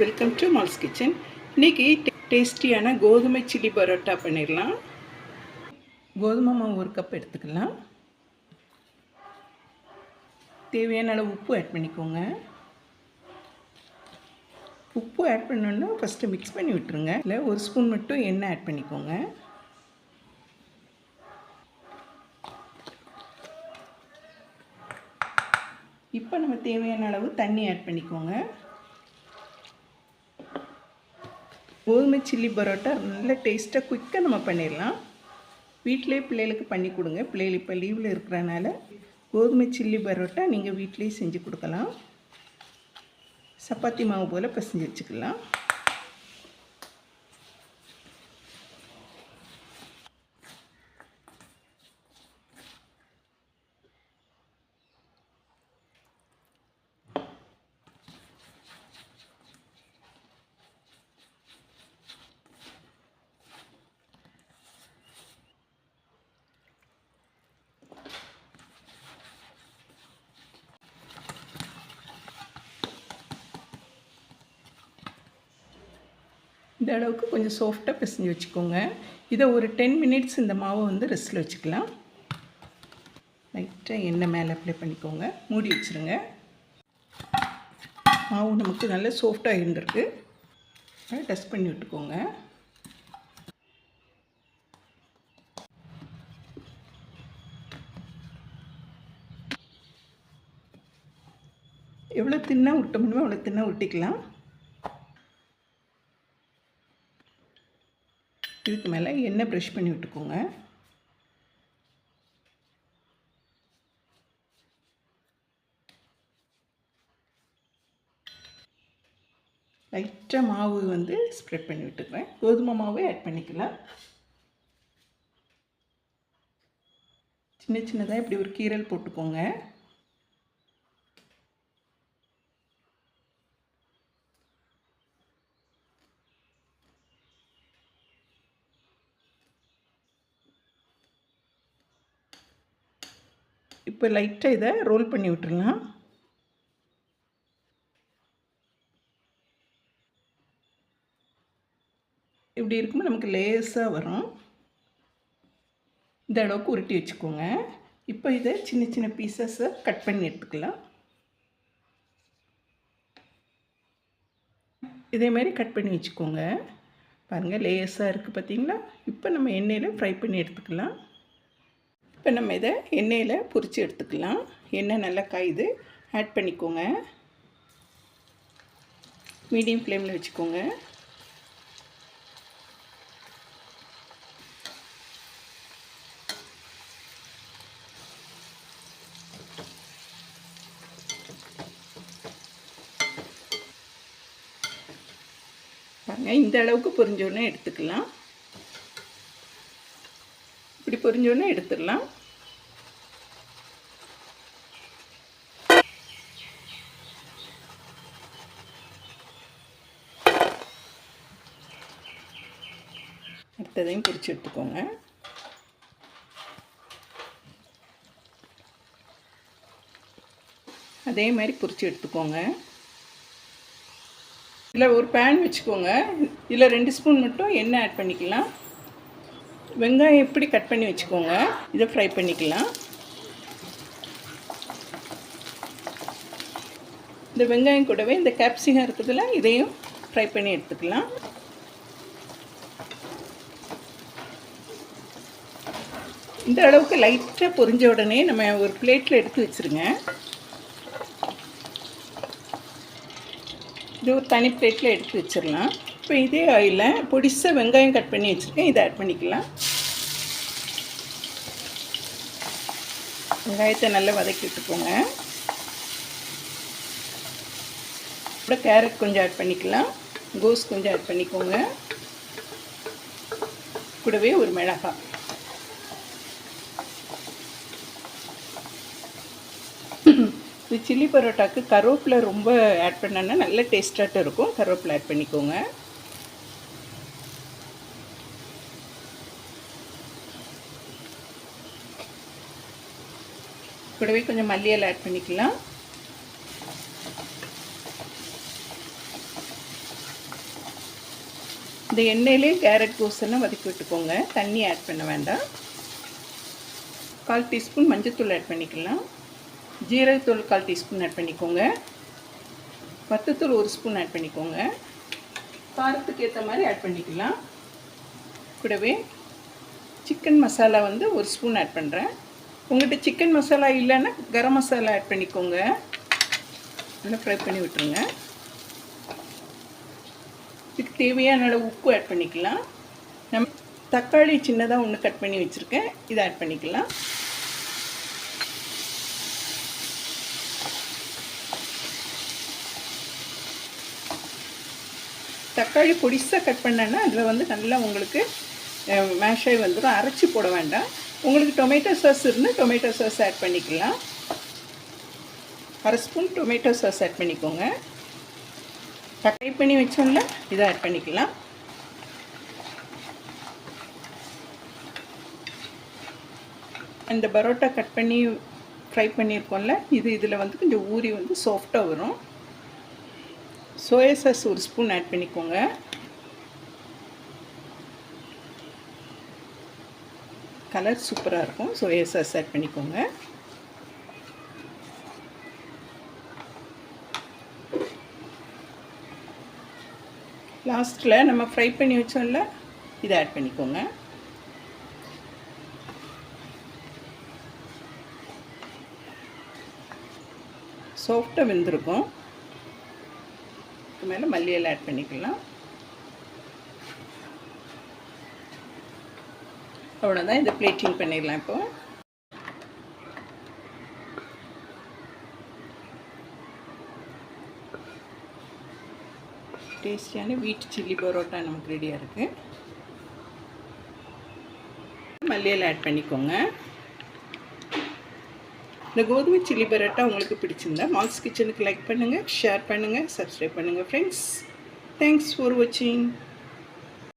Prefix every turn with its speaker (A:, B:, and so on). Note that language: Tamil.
A: வெல்கம் டு மால்ஸ் கிச்சன் இன்னைக்கு டேஸ்டியான கோதுமை சில்லி பரோட்டா பண்ணிடலாம். கோதுமை மாவு ஒரு கப் எடுத்துக்கலாம். தேவையான அளவு உப்பு ஆட் பண்ணிக்கோங்க. உப்பு ஆட் பண்ணோன்னா ஃபஸ்ட்டு மிக்ஸ் பண்ணி விட்டுருங்க. இல்லை ஒரு ஸ்பூன் மட்டும் எண்ணெய் ஆட் பண்ணிக்கோங்க. இப்போ நம்ம தேவையான அளவு தண்ணி ஆட் பண்ணிக்கோங்க. கோதுமை சில்லி பரோட்டா நல்ல டேஸ்ட்டாக குயிக்காக நம்ம பண்ணிடலாம். வீட்டிலே பிள்ளைகளுக்கு பண்ணி கொடுங்க. பிள்ளைகள் இப்போ லீவில் இருக்கிறனால கோதுமை சில்லி பரோட்டா நீங்கள் வீட்டிலே செஞ்சு கொடுக்கலாம். சப்பாத்தி மாவு போல் பிசைஞ்சு வச்சுக்கலாம். இந்த அளவுக்கு கொஞ்சம் சாஃப்டாக பிசைஞ்சு வச்சுக்கோங்க. இதை ஒரு டென் மினிட்ஸ் இந்த மாவை வந்து ரெஸ்ட்டில் வச்சுக்கலாம். லைட்டாக எண்ணெய் மேலே அப்ளை பண்ணிக்கோங்க. மூடி வச்சுருங்க. மாவு நமக்கு நல்ல சாஃப்டாக இருந்திருக்கு. டஸ்ட் பண்ணி விட்டுக்கோங்க. எவ்வளோ தின்னாக உருட்ட முடியுமோ அவ்வளோ தின்னாக உருட்டிக்கலாம். இதுக்கு மேலே எண்ணெய் ப்ரெஷ் பண்ணி விட்டுக்கோங்க. லைட்டாக மாவு வந்து ஸ்ப்ரெட் பண்ணி விட்டுக்கிறேன். கோதுமை மாவே ஆட் பண்ணிக்கலாம். சின்ன சின்னதாக இப்படி ஒரு கீரல் போட்டுக்கோங்க. இப்போ லைட்டாக இதை ரோல் பண்ணி விட்டுருலாம் இப்படி இருக்கும்போது நமக்கு லேஸாக வரும். இந்த அளவுக்கு உருட்டி வச்சுக்கோங்க. இப்போ இதை சின்ன சின்ன பீசஸை கட் பண்ணி எடுத்துக்கலாம். இதே மாதிரி கட் பண்ணி வச்சுக்கோங்க. பாருங்கள் லேஸாக இருக்குது பார்த்தீங்களா இப்போ நம்ம எண்ணெயில் ஃப்ரை பண்ணி எடுத்துக்கலாம். இப்போ நம்ம இதை எண்ணெயில் பொரித்து எடுத்துக்கலாம். எண்ணெய் நல்லா காயுது. ஆட் பண்ணிக்கோங்க. மீடியம் ஃப்ளேமில் வச்சுக்கோங்க. பாருங்கள் இந்த அளவுக்கு பொரிஞ்சோடனே எடுத்துக்கலாம். இப்படி பொரிஞ்சோடனே எடுத்துடலாம். அடுத்ததையும் பிரித்து எடுத்துக்கோங்க. அதே மாதிரி பொரிச்சு எடுத்துக்கோங்க. இதில் ஒரு பேன் வச்சுக்கோங்க. இதில் ரெண்டு ஸ்பூன் மட்டும் எண்ணெய் ஆட் பண்ணிக்கலாம். வெங்காயம் எப்படி கட் பண்ணி வச்சுக்கோங்க இதை ஃப்ரை பண்ணிக்கலாம். இந்த வெங்காயம் கூடவே இந்த கேப்சிகம் இருக்குதுல இதையும் ஃப்ரை பண்ணி எடுத்துக்கலாம். இந்த அளவுக்கு லைட்டாக பொரிஞ்ச உடனே நம்ம ஒரு பிளேட்டில் எடுத்து வச்சுருங்க. இது ஒரு தனி பிளேட்டில் எடுத்து வச்சிடலாம். இப்போ இதே ஆயிலில் பொடிசாக வெங்காயம் கட் பண்ணி வச்சுருக்கேன். இதை ஆட் பண்ணிக்கலாம். வெங்காயத்தை நல்லா வதக்கி விட்டுக்கோங்க. அப்புறம் கேரட் கொஞ்சம் ஆட் பண்ணிக்கலாம். கோஸ் கொஞ்சம் ஆட் பண்ணிக்கோங்க. கூடவே ஒரு மிளகாய். இது சில்லி பரோட்டாக்கு கருவேப்பிலை ரொம்ப ஆட் பண்ணோன்னா நல்ல டேஸ்ட்டாக இருக்கும். கருவேப்பிலை ஆட் பண்ணிக்கோங்க. கூடவே கொஞ்சம் மல்லியல் ஆட் பண்ணிக்கலாம். இந்த எண்ணெயிலே கேரட் கோசெல்லாம் வதக்கி விட்டுக்கோங்க. தண்ணி ஆட் பண்ண வேண்டாம். கால் டீஸ்பூன் மஞ்சத்தூள் ஆட் பண்ணிக்கலாம். ஜீரகத்தூள் கால் டீஸ்பூன் ஆட் பண்ணிக்கோங்க. வத்தத்தூள் ஒரு ஸ்பூன் ஆட் பண்ணிக்கோங்க. காரத்துக்கு ஏற்ற மாதிரி ஆட் பண்ணிக்கலாம். கூடவே சிக்கன் மசாலா வந்து ஒரு ஸ்பூன் ஆட் பண்ணுறேன் உங்கள்கிட்ட சிக்கன் மசாலா இல்லைன்னா கரம் மசாலா ஆட் பண்ணிக்கோங்க. நல்லா ஃப்ரை பண்ணி விட்டுருங்க. இதுக்கு தேவையான அளவு உப்பு ஆட் பண்ணிக்கலாம். நம் தக்காளி சின்னதாக ஒன்று கட் பண்ணி வச்சுருக்கேன். இதை ஆட் பண்ணிக்கலாம். தக்காளி பொடிசாக கட் பண்ணேன்னா அதில் வந்து நல்லா உங்களுக்கு மேஷ் ஆகி வந்துடும் அரைச்சி போட வேண்டாம். உங்களுக்கு டொமேட்டோ சாஸ் இருந்தால் டொமேட்டோ சாஸ் ஆட் பண்ணிக்கலாம். அரை ஸ்பூன் டொமேட்டோ சாஸ் ஆட் பண்ணிக்கோங்க. தக்காளி பண்ணி வச்சோம்ல இதை ஆட் பண்ணிக்கலாம். அந்த பரோட்டா கட் பண்ணி ஃப்ரை பண்ணியிருக்கோம்ல இது இதில் வந்து கொஞ்சம் ஊறி வந்து சாஃப்டாக வரும். சோயா சாஸ் ஒரு ஸ்பூன் ஆட் பண்ணிக்கோங்க. கலர் சூப்பராக இருக்கும். சோயா சாஸ் ஆட் பண்ணிக்கோங்க. லாஸ்ட்டில் நம்ம ஃப்ரை பண்ணி வச்சோம்ல இதை ஆட் பண்ணிக்கோங்க. சாஃப்டாக வெந்திருக்கும். அதுக்கு மேலே மல்லியெல்லாம் ஆட் பண்ணிக்கலாம். அவ்வளோதான் இதை பிளேட்டிங் பண்ணிடலாம் இப்போ. டேஸ்டியான வீட்டு சில்லி பரோட்டா நமக்கு ரெடியாக இருக்குது மல்லியில் ஆட் பண்ணிக்கோங்க. இந்த கோதுமை சில்லி பரோட்டா உங்களுக்கு பிடிச்சிருந்தா மால்ஸ் கிச்சனுக்கு லைக் பண்ணுங்கள் ஷேர் பண்ணுங்கள் சப்ஸ்கிரைப் பண்ணுங்கள் ஃப்ரெண்ட்ஸ் தேங்க்ஸ் ஃபார் வாட்சிங்